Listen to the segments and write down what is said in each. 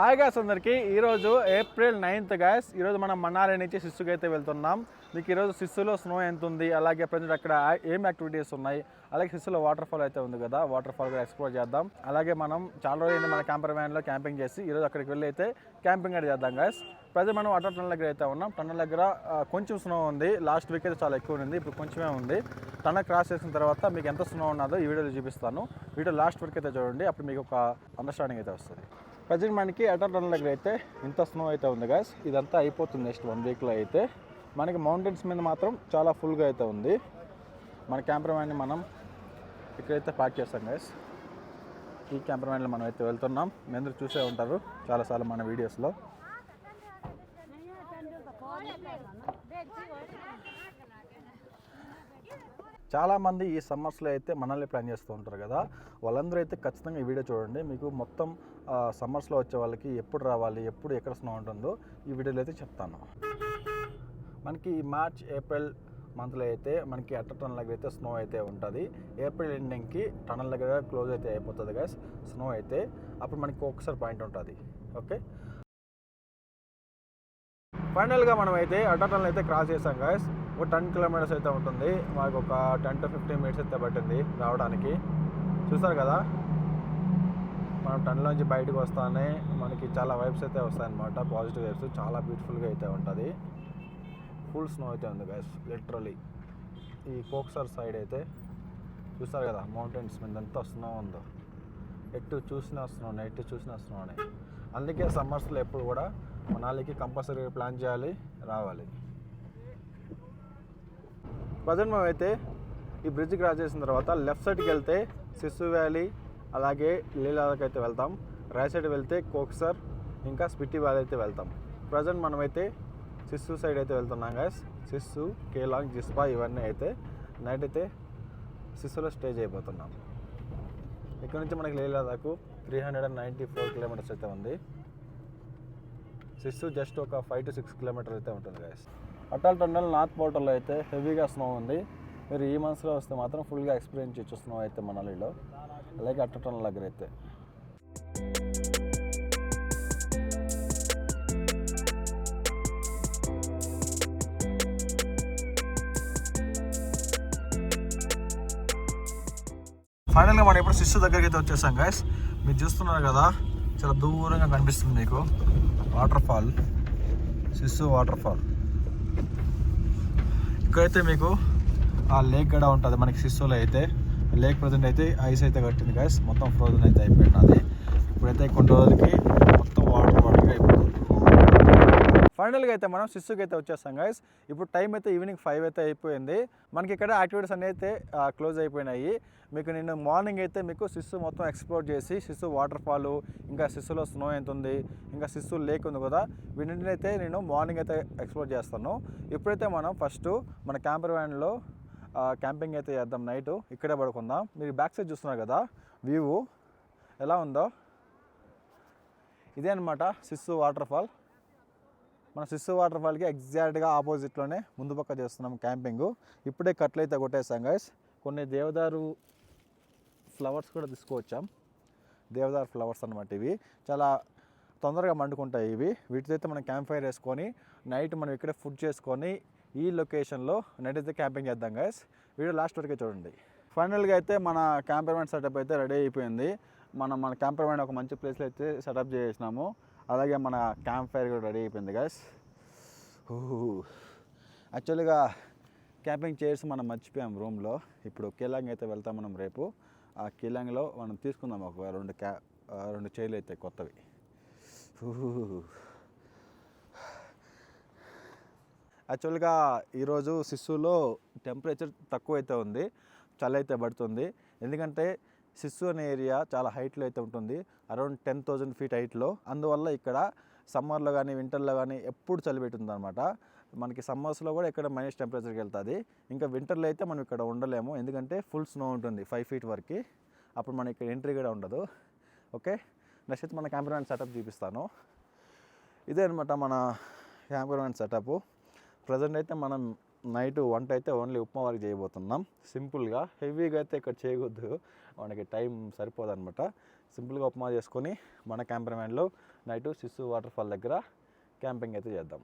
Hi gas అందరికీ. ఈరోజు April ninth guys ఈరోజు మనం మనాలి నుంచి సిస్సుకి అయితే వెళ్తున్నాం. మీకు ఈరోజు సిస్సులో స్నో ఎంత ఉంది? అలాగే ప్రజెంట్ అక్కడ ఏం యాక్టివిటీస్ ఉన్నాయి? అలాగే సిస్సులో వాటర్ ఫాల్ అయితే ఉంది కదా. వాటర్ ఫాల్ కూడా ఎక్స్ప్లోర్ చేద్దాం. అలాగే మనం చాలా రోజులు మన క్యాంపర్ వ్యాన్లో క్యాంపింగ్ చేసి ఈరోజు అక్కడికి వెళ్ళి అయితే క్యాంపింగ్ అయితే చేద్దాం గాయస్ ప్రజెంట్ మనం అటల్ టన్నల్ దగ్గర అయితే ఉన్నాం. టన్నల్ దగ్గర కొంచెం స్నో ఉంది. లాస్ట్ వీక్ అయితే చాలా ఎక్కువ ఉంది ఇప్పుడు కొంచెమే ఉంది. టన్నల్ క్రాస్ చేసిన తర్వాత మీకు ఎంత స్నో ఉన్నదో ఈ వీడియోలో చూపిస్తాను. వీడియో లాస్ట్ వరకు అయితే చూడండి. అప్పుడు మీకు ఒక అండర్స్టాండింగ్ అయితే వస్తుంది. ప్రజెంట్ మనకి అటల్ టన్నల్ దగ్గర అయితే ఇంత స్నో అయితే ఉంది గాయస్ ఇదంతా అయిపోతుంది నెక్స్ట్ వన్ వీక్లో అయితే. మనకి మౌంటైన్స్ మీద మాత్రం చాలా ఫుల్గా అయితే ఉంది. మన క్యాంపర్ మనం ఇక్కడైతే పార్క్ చేస్తాం గాయస్ ఈ క్యాంపర్ మనం అయితే వెళ్తున్నాం. మీ అందరూ చూసే ఉంటారు చాలాసార్లు మన వీడియోస్లో చాలామంది ఈ సమ్మర్స్లో అయితే మనల్ని ప్లాన్ చేస్తూ ఉంటారు కదా. వాళ్ళందరూ అయితే ఖచ్చితంగా ఈ వీడియో చూడండి. మీకు మొత్తం సమ్మర్స్లో వచ్చే వాళ్ళకి ఎప్పుడు రావాలి ఎప్పుడు ఎక్కడ స్నో ఉంటుందో ఈ వీడియోలో అయితే చెప్తాను. మనకి ఈ మార్చ్ ఏప్రిల్ మంత్లో అయితే మనకి అట్ట టన్నల్ దగ్గర అయితే స్నో అయితే ఉంటుంది. ఏప్రిల్ ఎండింగ్కి టన్నల్ దగ్గర క్లోజ్ అయితే అయిపోతుంది గైస్ స్నో అయితే అప్పుడు మనకి ఒకసారి పాయింట్ ఉంటుంది. ఓకే? ఫైనల్గా మనం అయితే అడ్డటన్లు అయితే క్రాస్ చేసాం గాయస్ ఒక టెన్ కిలోమీటర్స్ అయితే ఉంటుంది. మాకు ఒక టెన్ టు ఫిఫ్టీన్ మినిట్స్ అయితే పట్టింది రావడానికి. చూస్తారు కదా? మనం టన్లోంచి బయటకు వస్తానే మనకి చాలా వైబ్స్ అయితే వస్తాయన్నమాట. Positive vibes. చాలా బ్యూటిఫుల్గా అయితే ఉంటుంది. ఫుల్ స్నో అయితే ఉంది గైస్ లిటరలీ ఈ కోక్సర్ సైడ్ అయితే చూస్తారు కదా మౌంటైన్స్ మీద ఎంత స్నో ఉందో. ఎటు చూసినా స్నోనే ఎటు చూసినా స్నోనే. అందుకే సమ్మర్స్లో ఎప్పుడు కూడా మనాలికి కంపల్సరీ ప్లాన్ చేయాలి రావాలి. ప్రజెంట్ మేమైతే అయితే ఈ బ్రిడ్జ్ క్రాస్ చేసిన తర్వాత లెఫ్ట్ సైడ్కి వెళ్తే సిస్సు వ్యాలీ అలాగే లీలాకి అయితే వెళ్తాం. రైట్ సైడ్ వెళ్తే కోక్సర్ ఇంకా స్పిట్టి వ్యాలీ అయితే వెళ్తాం. ప్రజెంట్ మనమైతే సిస్సు సైడ్ అయితే వెళ్తున్నాం గాయస్ సిస్సు కేలాంగ్ జిస్పా ఇవన్నీ అయితే నైట్ అయితే సిస్సులో స్టే చేయబోతున్నాం. ఇక్కడ నుంచి మనకి లేలాదాకు three hundred and ninety four kilometres అయితే ఉంది. సిస్సు జస్ట్ ఒక ఫైవ్ టు సిక్స్ కిలోమీటర్ అయితే ఉంటుంది గాయస్ అటల్ టన్నల్ నార్త్ పోర్టల్లో అయితే హెవీగా స్నో ఉంది. మీరు ఈ మంత్స్లో వస్తే మాత్రం ఫుల్గా ఎక్స్పీరియన్స్ చేయొచ్చు స్నో అయితే మనలిలో అలాగే అట్ట టన్నల్ దగ్గర అయితే ఫైనల్గా మనం ఇప్పుడు శిష్యు దగ్గరికి అయితే వచ్చేసాం గాయస్ మీరు చూస్తున్నారు కదా చాలా దూరంగా కనిపిస్తుంది మీకు waterfall Sissu water fall ఇక్కడైతే మీకు ఆ లేక్ కూడా ఉంటుంది మనకి శిశువులో అయితే లేక్ ప్రజెంట్ అయితే ఐస్ అయితే కట్టింది గాయస్ మొత్తం ఫ్రోజన్ అయితే అయిపోయింది అది ఇప్పుడైతే కొన్ని రోజులకి మొత్తం వాటర్ వాటర్గా అయిపోతుంది. ఫైనల్గా అయితే మనం సిస్సుకి అయితే వచ్చేస్తాం గైస్ ఇప్పుడు టైం అయితే ఈవినింగ్ ఫైవ్ అయితే అయిపోయింది. మనకి ఇక్కడ యాక్టివిటీస్ అన్నీ అయితే క్లోజ్ అయిపోయినాయి. మీకు నేను మార్నింగ్ అయితే మీకు సిస్సు మొత్తం ఎక్స్ప్లోర్ చేసి సిస్సు వాటర్ ఫాల్ ఇంకా సిస్సులో స్నో ఎంత ఉంది ఇంకా సిస్సు లేక్ ఉంది కదా వీటిని అయితే నేను మార్నింగ్ అయితే ఎక్స్ప్లోర్ చేస్తాను. ఇప్పుడైతే మనం ఫస్ట్ మన క్యాంపర్ వ్యాన్లో క్యాంపింగ్ అయితే చేద్దాం నైట్. ఇక్కడే పడుకుందాం. మీరు బ్యాక్ సైడ్ చూస్తున్నారు కదా వ్యూ ఎలా ఉందో. ఇదే అనమాట సిస్సు వాటర్ ఫాల్ మన సిస్సు వాటర్ ఫాల్కి ఎగ్జాక్ట్గా ఆపోజిట్లోనే ముందు పక్క చేస్తున్నాం క్యాంపింగ్. ఇప్పుడే కట్లు అయితే కొట్టేసాం గైస్ కొన్ని దేవదారు ఫ్లవర్స్ కూడా తీసుకువచ్చాం. దేవదారు ఫ్లవర్స్ అనమాట ఇవి. చాలా తొందరగా మండుకుంటాయి ఇవి. వీటితో అయితే మనం క్యాంప్ ఫైర్ వేసుకొని నైట్ మనం ఇక్కడే ఫుడ్ చేసుకొని ఈ లొకేషన్లో నైట్ అయితే క్యాంపింగ్ చేద్దాం గాయస్ వీడియో లాస్ట్ వరకే చూడండి. ఫైనల్గా అయితే మన క్యాంపర్మెంట్ సెటప్ అయితే రెడీ అయిపోయింది. మనం మన క్యాంపర్మెంట్ ఒక మంచి ప్లేస్లో అయితే సెటప్ చేసినాము. అలాగే మన క్యాంప్ ఫైర్ కూడా రెడీ అయిపోయింది గాయస్ యాక్చువల్గా క్యాంపింగ్ చైర్స్ మనం మర్చిపోయాం రూమ్లో ఇప్పుడు కేలాంగ్ అయితే వెళ్తాం మనం రేపు. ఆ కేలాంగ్లో మనం తీసుకుందాం ఒక రెండు క్యా రెండు చైర్లు అయితే కొత్తవి. యాక్చువల్గా ఈరోజు శిశువులో టెంపరేచర్ తక్కువ అయితే ఉంది చలి అయితే పడుతుంది. ఎందుకంటే సిస్సు అనే ఏరియా చాలా హైట్లో అయితే ఉంటుంది అరౌండ్ టెన్ థౌజండ్ ఫీట్ హైట్లో. అందువల్ల ఇక్కడ సమ్మర్లో కానీ వింటర్లో కానీ ఎప్పుడు చలి పెట్టుంది అనమాట మనకి సమ్మర్స్లో కూడా ఇక్కడ మైనస్ టెంపరేచర్కి వెళ్తుంది. ఇంకా వింటర్లో అయితే మనం ఇక్కడ ఉండలేము ఎందుకంటే ఫుల్ స్నో ఉంటుంది ఫైవ్ ఫీట్ వరకు. అప్పుడు మనకి ఇక్కడ ఎంట్రీ కూడా ఉండదు. ఓకే? నెక్స్ట్ అయితే మన క్యాంపర్ సెటప్ చూపిస్తాను. ఇదే అనమాట మన క్యాంపర్ సెటప్. ప్రజెంట్ అయితే మనం నైట్ వంట అయితే ఓన్లీ ఉప్మా వరకు చేయబోతున్నాం. సింపుల్గా హెవీగా అయితే ఇక్కడ చేయకూడదు మనకి టైం సరిపోదు అనమాట సింపుల్గా ఉప్మా చేసుకొని మన క్యాంపర్ వ్యాన్లో నైట్ సిస్సు వాటర్ ఫాల్ దగ్గర క్యాంపింగ్ అయితే చేద్దాం.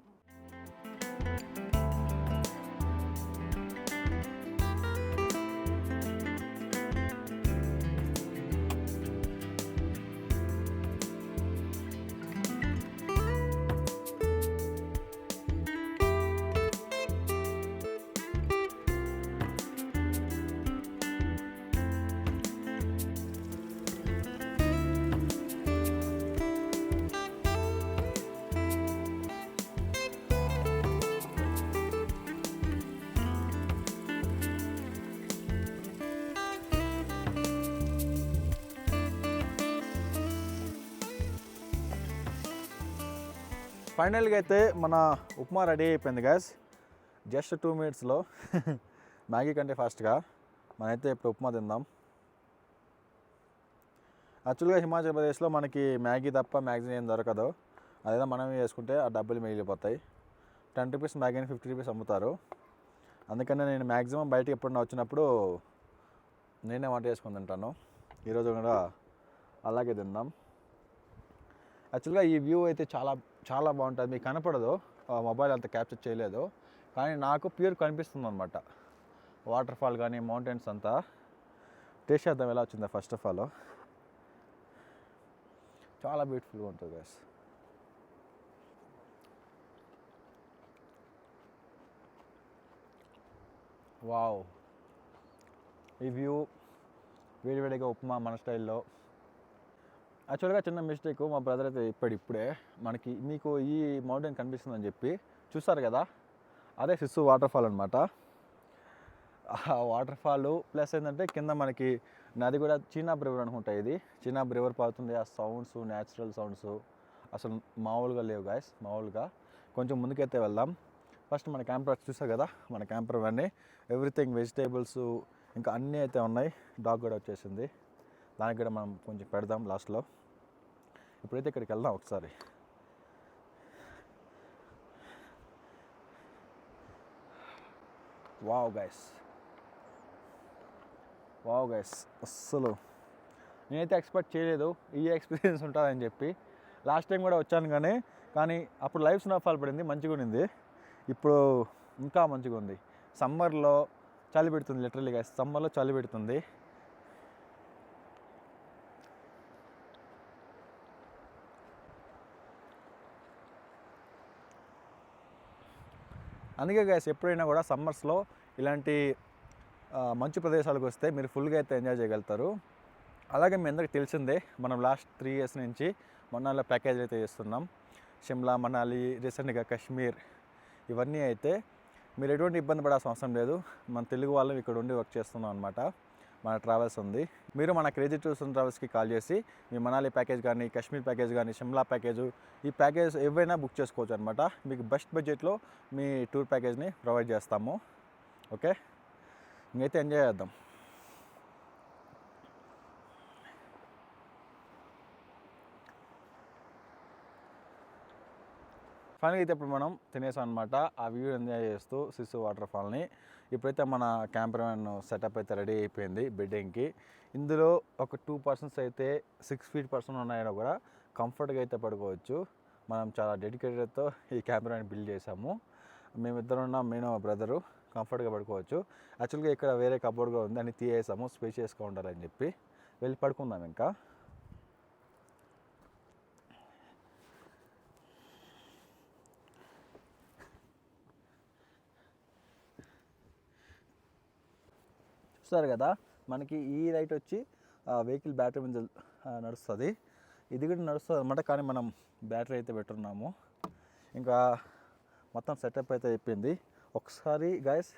ఫైనల్గా అయితే మన ఉప్మా రెడీ అయిపోయింది గ్యాస్ జస్ట్ టూ మినిట్స్లో మ్యాగీ కంటే ఫాస్ట్గా మనమైతే ఇప్పుడు ఉప్మా తిందాం. యాక్చువల్గా హిమాచల్ ప్రదేశ్లో మనకి మ్యాగీ తప్ప మ్యాగజీన్ ఏం దొరకదు. అదేదో మనం చేసుకుంటే ఆ డబ్బులు మిగిలిపోతాయి. టెన్ రూపీస్ మ్యాగీని ఫిఫ్టీ రూపీస్ అమ్ముతారు. అందుకనే నేను మ్యాక్సిమం బయటకి ఎప్పుడన్నా వచ్చినప్పుడు నేనే వంట చేసుకుని తింటాను. ఈరోజు కూడా అలాగే తిందాం. యాక్చువల్గా ఈ వ్యూ అయితే చాలా చాలా బాగుంటుంది. మీకు కనపడదు. ఆ మొబైల్ అంత క్యాప్చర్ చేయలేదు. కానీ నాకు ప్యూర్ కనిపిస్తుంది అనమాట వాటర్ ఫాల్ కానీ మౌంటైన్స్ అంతా. టేస్ట్ చేద్దాం ఎలా వచ్చిందో ఫస్ట్ ఆఫ్ ఆల్. చాలా బ్యూటిఫుల్గా ఉంటుంది గ్యాస్ వావ్. ఈ వ్యూ వేడివేడిగా ఉప్మా మన స్టైల్లో. యాక్చువల్గా చిన్న మిస్టేక్ మా బ్రదర్ అయితే ఇప్పటి ఇప్పుడే. మనకి మీకు ఈ మౌంటైన్ కనిపిస్తుందని చెప్పి. చూస్తారు కదా? అదే సిస్సు వాటర్ ఫాల్ అనమాట వాటర్ఫాల్ వాటర్ ఫాల్ ప్లస్ ఏంటంటే కింద మనకి నది కూడా చీనాబ్ రివర్ అనుకుంటా ఇది. చీనాబ్ రివర్ పారుతుంది ఆ సౌండ్స్ న్యాచురల్ సౌండ్స్ అసలు మామూలుగా లేవు గాయస్ మామూలుగా. కొంచెం ముందుకైతే వెళ్దాం. ఫస్ట్ మన క్యాంపర్ చూసావు కదా? మన క్యాంపర్ అన్నీ ఎవ్రీథింగ్ వెజిటేబుల్స్ ఇంకా అన్నీ అయితే ఉన్నాయి. డాగ్ కూడా వచ్చేసింది. దానికి కూడా మనం కొంచెం పెడదాం లాస్ట్లో. ఇప్పుడైతే ఇక్కడికి వెళ్దాం ఒకసారి. Wow guys. Wow guys. అస్సలు. నేనైతే ఎక్స్పెక్ట్ చేయలేదు ఈ ఎక్స్పీరియన్స్ ఉంటుందని చెప్పి. లాస్ట్ టైం కూడా వచ్చాను కానీ కానీ అప్పుడు లైఫ్ స్నోఫాల్ పడింది మంచిగా ఉండింది. ఇప్పుడు ఇంకా మంచిగా ఉంది. సమ్మర్లో చలి పెడుతుంది లిటరలీ గైస్. సమ్మర్లో చలి పెడుతుంది. అందుకే గ్యాస్ ఎప్పుడైనా కూడా సమ్మర్స్లో ఇలాంటి మంచు ప్రదేశాలకు వస్తే మీరు ఫుల్గా అయితే ఎంజాయ్ చేయగలుగుతారు. అలాగే మీ అందరికి తెలిసిందే మనం లాస్ట్ త్రీ ఇయర్స్ నుంచి మొన్నాళ్ళ ప్యాకేజ్ అయితే చేస్తున్నాం. షిమ్లా మనాలి రీసెంట్గా కాశ్మీర్ ఇవన్నీ అయితే మీరు ఎటువంటి ఇబ్బంది పడాల్సిన అవసరం లేదు. మన తెలుగు వాళ్ళం ఇక్కడ ఉండి వర్క్ చేస్తున్నాం అనమాట మన ట్రావెల్స్ ఉంది. మీరు మన క్రేజీ టూర్స్ అండ్ ట్రావెల్స్కి కాల్ చేసి మీ మనాలి ప్యాకేజ్ కానీ కాశ్మీర్ ప్యాకేజ్ కానీ షిమ్లా ప్యాకేజ్ ఈ ప్యాకేజ్ ఏవైనా బుక్ చేసుకోవచ్చు అనమాట మీకు బెస్ట్ బడ్జెట్లో మీ టూర్ ప్యాకేజ్ని ప్రొవైడ్ చేస్తాము. ఓకే? ఇంకైతే ఎంజాయ్ చేద్దాం. ఫైనల్గా అయితే ఇప్పుడు మనం తినేసాం అనమాట ఆ వ్యూ ఎంజాయ్ చేస్తూ సిస్సు వాటర్ ఫాల్ని. ఇప్పుడైతే మన క్యాంపర్ సెటప్ అయితే రెడీ అయిపోయింది బిడ్డింగ్కి ఇందులో ఒక టూ పర్సన్స్ అయితే సిక్స్ ఫీట్ పర్సన్ ఉన్నాయని కూడా కంఫర్ట్గా అయితే పడుకోవచ్చు. మనం చాలా డెడికేటెడ్తో ఈ క్యాంపర్ బిల్డ్ చేసాము మేమిద్దరం ఉన్న నేను బ్రదరు కంఫర్ట్గా పడుకోవచ్చు. యాక్చువల్గా ఇక్కడ వేరే కబోర్డ్ కూడా ఉంది అని తీయేసాము స్పేషియస్గా ఉండాలని చెప్పి. వెళ్ళి పడుకుందాం ఇంకా. చూస్తారు కదా మనకి ఈ లైట్ వచ్చి వెహికల్ బ్యాటరీ మీద నడుస్తుంది. ఇది కూడా నడుస్తుంది అనమాట కానీ మనం బ్యాటరీ అయితే పెట్టున్నాము. ఇంకా మొత్తం సెటప్ అయితే చెప్పింది ఒకసారి గైస్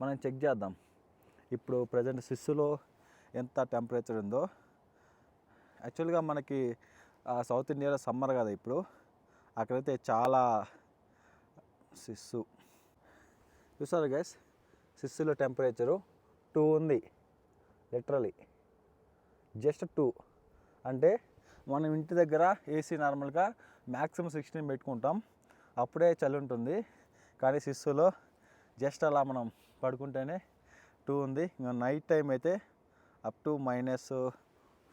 మనం చెక్ చేద్దాం. ఇప్పుడు ప్రజెంట్ సిస్సులో ఎంత టెంపరేచర్ ఉందో. యాక్చువల్గా మనకి సౌత్ ఇండియాలో సమ్మర్ కదా ఇప్పుడు. అక్కడైతే చాలా సిస్సు. చూసారు గైస్ సిస్సులో టెంపరేచరు టూ ఉంది. లిటరలీ జస్ట్ టూ అంటే మనం ఇంటి దగ్గర ఏసీ నార్మల్గా మ్యాక్సిమం సిక్స్టీన్ పెట్టుకుంటాం. అప్పుడే చలి ఉంటుంది. కానీ సిస్సులో జస్ట్ అలా మనం పడుకుంటేనే టూ ఉంది. ఇంకా నైట్ టైం అయితే అప్ టు మైనస్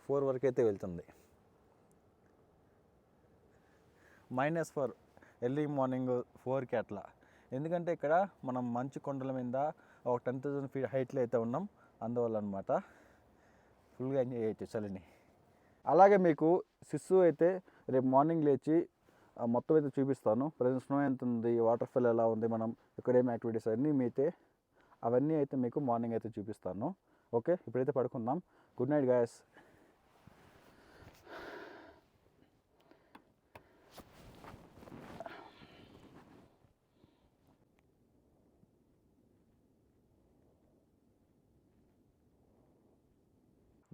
ఫోర్ వరకు అయితే వెళ్తుంది. మైనస్ ఫోర్ ఎర్లీ మార్నింగ్ ఫోర్కి అట్లా. ఎందుకంటే ఇక్కడ మనం మంచు కొండల మీద ఒక టెన్ థౌసండ్ ఫీట్ హైట్లో అయితే ఉన్నాం. అందువల్ల అనమాట ఫుల్గా ఎంజాయ్ చేయొచ్చు చలిని. అలాగే మీకు సిస్సు అయితే రేపు మార్నింగ్ లేచి మొత్తం అయితే చూపిస్తాను. ప్రజెంట్ స్నో ఎంత ఉంది వాటర్ ఫాల్ ఎలా ఉంది మనం ఇక్కడ యాక్టివిటీస్ అన్నీ మీతే అవన్నీ అయితే మీకు మార్నింగ్ అయితే చూపిస్తాను. ఓకే ఇప్పుడైతే పడుకుందాం. Good night guys.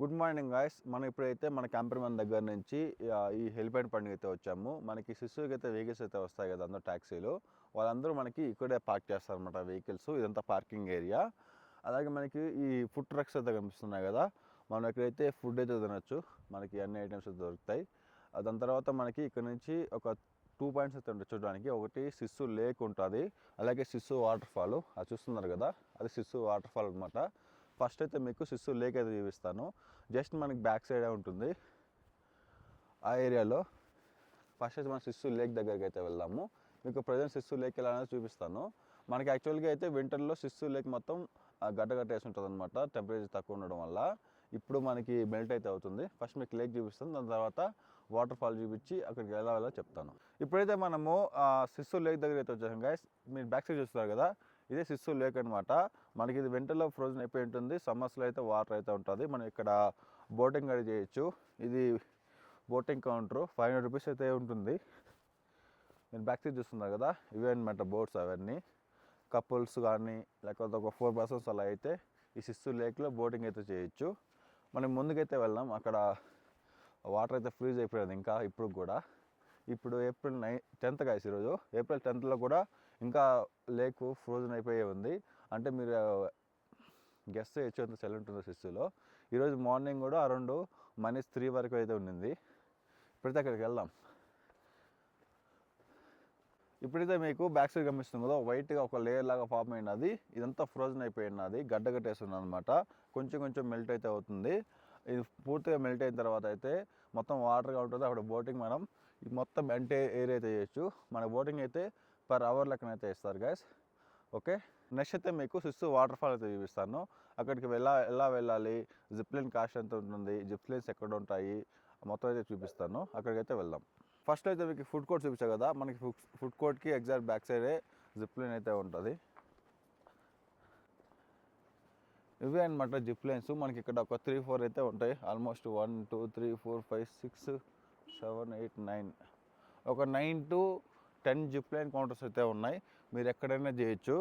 Good morning guys. మనం ఇప్పుడైతే మన క్యాంపర్మెన్ దగ్గర నుంచి ఈ హెలిపాడ్ పండుగ అయితే వచ్చాము. మనకి శిశువుకి అయితే వెహికల్స్ అయితే వస్తాయి కదా అందరూ ట్యాక్సీలు వాళ్ళందరూ మనకి ఇక్కడే పార్క్ చేస్తారనమాట వెహికల్స్. ఇదంతా పార్కింగ్ ఏరియా. అలాగే మనకి ఈ ఫుడ్ ట్రక్స్ అయితే కనిపిస్తున్నాయి కదా. మనం ఇక్కడైతే ఫుడ్ అయితే తినొచ్చు మనకి అన్ని ఐటమ్స్ అయితే దొరుకుతాయి. దాని తర్వాత మనకి ఇక్కడ నుంచి ఒక టూ పాయింట్స్ అయితే ఉంటాయి చూడడానికి. ఒకటి సిస్సు లేక్ ఉంటుంది. అలాగే సిస్సు వాటర్ ఫాల్. అది చూస్తున్నారు కదా? అది సిస్సు వాటర్ ఫాల్ అనమాట ఫస్ట్ అయితే మీకు సిస్సు లేక్ అయితే చూపిస్తాను. జస్ట్ మనకి బ్యాక్ సైడే ఉంటుంది. ఆ ఏరియాలో ఫస్ట్ అయితే మనం సిస్సు లేక్ దగ్గరికి అయితే వెళ్దాము. మీకు ప్రజెంట్ సిస్సు లేక్ ఎలా అనేది చూపిస్తాను. మనకి యాక్చువల్గా అయితే వింటర్లో సిస్సు లేక్ మొత్తం ఆ, గడ్డ గట్టేసి ఉంటుంది అనమాట టెంపరేచర్ తక్కువ ఉండడం వల్ల. ఇప్పుడు మనకి మెల్ట్ అయితే అవుతుంది. ఫస్ట్ మీకు లేక్ చూపిస్తాను. దాని తర్వాత వాటర్ ఫాల్ చూపించి అక్కడికి ఎలా వెళ్ళాలో చెప్తాను. ఇప్పుడైతే మనము సిస్సు లేక్ దగ్గర అయితే వచ్చాం గాయస్ మీరు బ్యాక్ సైడ్ చూస్తున్నారు కదా? ఇదే శిశువు లేక్ అనమాట మనకి ఇది వింటర్లో ఫ్రోజన్ అయిపోయి ఉంటుంది. సమ్మర్స్లో అయితే వాటర్ అయితే ఉంటుంది. మనం ఇక్కడ బోటింగ్ అది చేయొచ్చు. ఇది boating counter five hundred rupees అయితే ఉంటుంది. నేను బ్యాక్ సీట్ చూస్తున్నారు కదా. ఇవే అనమాట బోట్స్ అవన్నీ. కపుల్స్ కానీ లేకపోతే ఒక ఫోర్ పర్సన్స్ అలా అయితే ఈ శిశు లేక్లో బోటింగ్ అయితే చేయొచ్చు. మనం ముందుకైతే వెళ్దాం. అక్కడ వాటర్ అయితే ఫ్రీజ్ అయిపోయింది ఇంకా ఇప్పుడు కూడా. ఇప్పుడు ఏప్రిల్ నై టెన్త్ కాసి ఈరోజు. ఏప్రిల్ టెన్త్లో కూడా ఇంకా లేక్ ఫ్రోజన్ అయిపోయే ఉంది. అంటే మీరు గెస్ట్ చేయొచ్చు అంత చలి ఉంటుందో సిస్సులో. ఈరోజు మార్నింగ్ కూడా అరౌండ్ మైనస్ త్రీ వరకు అయితే ఉండింది. ఇప్పుడైతే అక్కడికి వెళ్దాం. ఇప్పుడైతే మీకు బ్యాక్ సైడ్ కనిపిస్తుంది కదా వైట్గా ఒక లేయర్ లాగా ఫామ్ అయినది. ఇదంతా ఫ్రోజన్ అయిపోయినది గడ్డ కట్టేస్తుంది అనమాట కొంచెం కొంచెం మెల్ట్ అయితే అవుతుంది. ఇది పూర్తిగా మెల్ట్ అయిన తర్వాత అయితే మొత్తం వాటర్గా ఉంటుంది. అక్కడ బోటింగ్ మనం మొత్తం ఎంటే ఏరియా అయితే చేయొచ్చు. మన బోటింగ్ అయితే పర్ అవర్ లెక్కన అయితే ఇస్తారు గైస్ ఓకే నెక్స్ట్ అయితే మీకు సిస్సు వాటర్ ఫాల్ అయితే చూపిస్తాను. అక్కడికి వెళ్ళా ఎలా వెళ్ళాలి? జిప్లైన్ కాస్ట్ ఎంత ఉంటుంది? జిప్లైన్స్ ఎక్కడ ఉంటాయి? మొత్తం అయితే చూపిస్తాను. అక్కడికైతే వెళ్దాం. ఫస్ట్ అయితే మీకు ఫుడ్ కోర్ట్ చూపించా కదా? మనకి ఫుడ్ కోర్ట్కి ఎగ్జాక్ట్ బ్యాక్ సైడే జిప్లైన్ అయితే ఉంటుంది. ఇవే అనమాట జిప్లైన్స్ మనకి ఇక్కడ ఒక త్రీ ఫోర్ అయితే ఉంటాయి. Almost one two three four five six seven eight nine ఒక nine to ten zip line counters అయితే ఉన్నాయి. మీరు ఎక్కడైనా చేయొచ్చు.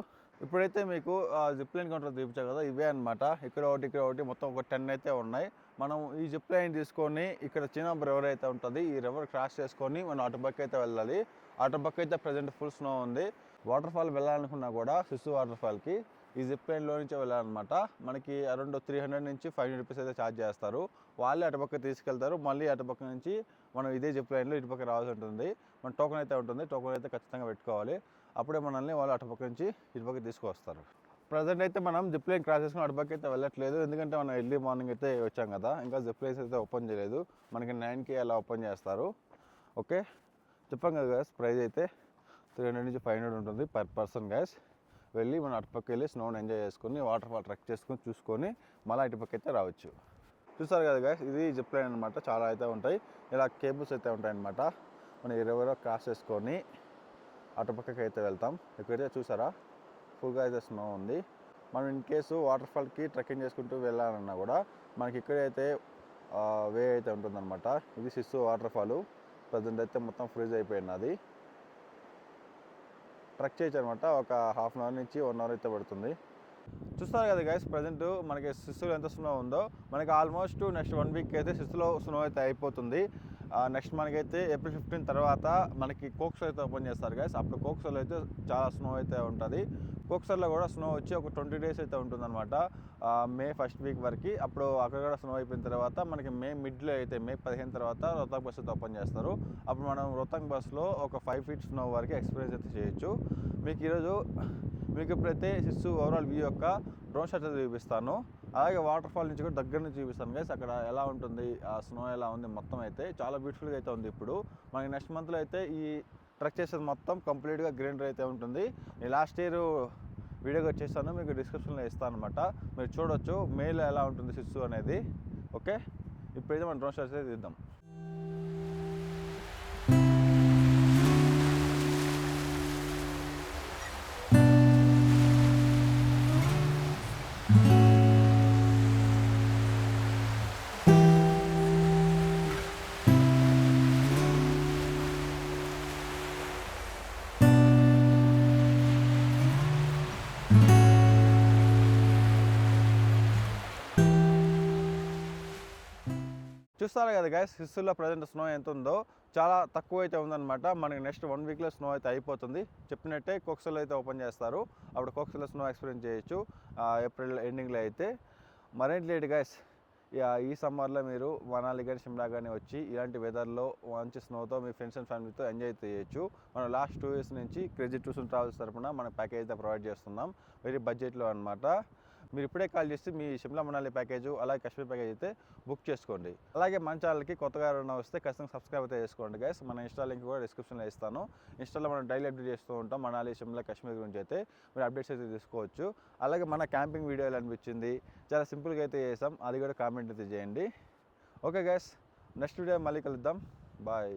ఇప్పుడైతే మీకు జిప్ లైన్ కౌంటర్ చూపించా కదా ఇవే అనమాట ఇక్కడ ఒకటి ఇక్కడ ఒకటి మొత్తం ఒక టెన్ అయితే ఉన్నాయి. మనం ఈ జిప్ లైన్ తీసుకొని ఇక్కడ చిన్న రివర్ అయితే ఉంటుంది. ఈ రివర్ క్రాస్ చేసుకొని మనం అటుపక్క అయితే వెళ్ళాలి. అటుపక్క అయితే ప్రజెంట్ ఫుల్ స్నో ఉంది. వాటర్ ఫాల్ వెళ్ళాలనుకున్నా కూడా శిశు వాటర్ ఫాల్కి ఈ జిప్ లైన్లో నుంచి వెళ్ళాలన్నమాట. మనకి అరౌండ్ త్రీ హండ్రెడ్ నుంచి ఫైవ్ హండ్రెడ్ రూపీస్ అయితే ఛార్జ్ చేస్తారు. వాళ్ళే అటుపక్క తీసుకెళ్తారు. మళ్ళీ అటుపక్క నుంచి మనం ఇదే జిప్ లైన్లో ఇటుపక్క రావాల్సి ఉంటుంది. మన టోకెన్ అయితే ఉంటుంది. టోకెన్ అయితే ఖచ్చితంగా పెట్టుకోవాలి. అప్పుడే మనల్ని వాళ్ళు అటుపక్క నుంచి ఇటుపక్క తీసుకొస్తారు ప్రజెంట్ అయితే మనం జిప్ లైన్ క్రాస్ చేసుకుని అటుపక్క అయితే వెళ్ళట్లేదు. ఎందుకంటే మనం ఎర్లీ మార్నింగ్ అయితే వచ్చాం కదా. ఇంకా జిప్ లైన్స్ అయితే ఓపెన్ చేయలేదు. మనకి నైన్కి అలా ఓపెన్ చేస్తారు. ఓకే చెప్పాం కదా గ్యాస్ ప్రైస్ అయితే త్రీ హండ్రెడ్ నుంచి ఫైవ్ హండ్రెడ్ ఉంటుంది పర్ పర్సన్ గ్యాస్ వెళ్ళి మనం అటుపక్క వెళ్ళి స్నోని ఎంజాయ్ చేసుకొని వాటర్ ఫాల్ ట్రెక్ చేసుకొని చూసుకొని మళ్ళీ ఇటుపక్క అయితే రావచ్చు. చూస్తారు కదా గాయస్ ఇది జిప్ లైన్ అనమాట చాలా అయితే ఉంటాయి. ఇలా కేబుల్స్ అయితే ఉంటాయన్నమాట. మనం ఎవరో క్రాస్ చేసుకొని అటుపక్కకి అయితే వెళ్తాం. ఇక్కడైతే చూసారా ఫుల్గా అయితే స్నో ఉంది. మనం ఇన్ కేసు వాటర్ ఫాల్కి ట్రెక్కింగ్ చేసుకుంటూ వెళ్ళాలన్నా కూడా మనకి ఇక్కడైతే వే అయితే ఉంటుందన్నమాట. ఇది సిస్సు వాటర్ ఫాల్ ప్రజెంట్ అయితే మొత్తం ఫ్రీజ్ అయిపోయినది ట్రక్ చేయొచ్చు అనమాట ఒక హాఫ్ అన్ అవర్ నుంచి వన్ అవర్ అయితే పడుతుంది. చూస్తారు కదా గైస్ ప్రజెంట్ మనకి సిస్సులో ఎంత స్నో ఉందో మనకి ఆల్మోస్ట్ నెక్స్ట్ వన్ వీక్ అయితే సిస్సులో స్నో అయితే అయిపోతుంది. నెక్స్ట్ మనకైతే ఏప్రిల్ ఫిఫ్టీన్ తర్వాత మనకి కోక్సర్ అయితే ఓపెన్ చేస్తారు గైస్ అప్పుడు కోక్సర్లో అయితే చాలా స్నో అయితే ఉంటుంది. కోక్సర్లో కూడా స్నో వచ్చి ఒక ట్వంటీ డేస్ అయితే ఉంటుందన్నమాట. మే ఫస్ట్ వీక్ వరకు. అప్పుడు అక్కడ కూడా స్నో అయిపోయిన తర్వాత మనకి మే మిడ్లో అయితే మే పదిహేను తర్వాత రోహతాంగ్ బస్ అయితే ఓపెన్ చేస్తారు. అప్పుడు మనం రోహతాంగ్ బస్లో ఒక ఫైవ్ ఫీట్ స్నో వరకు ఎక్స్పీరియన్స్ అయితే చేయొచ్చు. మీకు ఈరోజు మీకు ఇప్పుడైతే శిశు ఓవరాల్ వ్యూ యొక్క డ్రోన్ షాట్ చూపిస్తాను. అలాగే వాటర్ ఫాల్ నుంచి కూడా దగ్గర నుంచి చూపిస్తాను గైస్ అక్కడ ఎలా ఉంటుంది? ఆ స్నో ఎలా ఉంది? మొత్తం అయితే చాలా బ్యూటిఫుల్గా అయితే ఉంది ఇప్పుడు. మనకి నెక్స్ట్ మంత్లో అయితే ఈ ట్రక్ చేసేది మొత్తం కంప్లీట్గా గ్రీనరీ అయితే ఉంటుంది. నేను లాస్ట్ ఇయర్ వీడియోగా కూడా చేస్తాను మీకు డిస్క్రిప్షన్లో ఇస్తాను అనమాట మీరు చూడొచ్చు మేల్ ఎలా ఉంటుంది శిశు అనేది. ఓకే ఇప్పుడైతే మనం డ్రోన్ షాట్స్ అయితే తీద్దాం. చూస్తారు కదా గైస్ హిస్సుల్లో ప్రజెంట్ స్నో ఎంత ఉందో చాలా తక్కువ అయితే ఉందన్నమాట. మనకి నెక్స్ట్ వన్ వీక్లో స్నో అయితే అయిపోతుంది. చెప్పినట్టే కోక్సల్ అయితే ఓపెన్ చేస్తారు. అప్పుడు కోక్సల్ స్నో ఎక్స్పీరియన్స్ చేయొచ్చు. ఏప్రిల్ ఎండింగ్లో అయితే. మరేంటి లేట్ గైస్ ఈ సమ్మర్లో మీరు మనాలి కానీ షిమ్లా కానీ వచ్చి ఇలాంటి వెదర్లో మంచి స్నోతో మీ ఫ్రెండ్స్ అండ్ ఫ్యామిలీతో ఎంజాయ్ చేయొచ్చు. మనం లాస్ట్ టూ ఇయర్స్ నుంచి క్రెజిట్ టూర్స్ ట్రావెల్స్ తరపున మన ప్యాకేజ్ అయితే ప్రొవైడ్ చేస్తున్నాం. వెరీ బడ్జెట్లో అనమాట మీరు ఇప్పుడే కాల్ చేసి మీ షిమ్లా మనాలి ప్యాకేజ్ అలాగే కాశ్మీర్ ప్యాకేజ్ అయితే బుక్ చేసుకోండి. అలాగే మన ఛానల్కి కొత్తగా ఎవరైనా వస్తే ఖచ్చితంగా సబ్స్క్రైబ్ అయితే చేసుకోండి గైస్ మన ఇన్స్టా లింక్ కూడా డిస్క్రిప్షన్లో ఇస్తాను. ఇన్స్టాలో మనం డైలీ అప్డేట్ చేస్తూ ఉంటాం మనాలి షిమ్లా కాశ్మీర్ గురించి అయితే. మీరు అప్డేట్స్ అయితే తీసుకోవచ్చు. అలాగే మన క్యాంపింగ్ వీడియోలు అనిపించింది? చాలా సింపుల్గా అయితే చేసాం. అది కూడా కామెంట్ అయితే చేయండి. ఓకే గైస్ నెక్స్ట్ వీడియో మళ్ళీ కలుద్దాం. బాయ్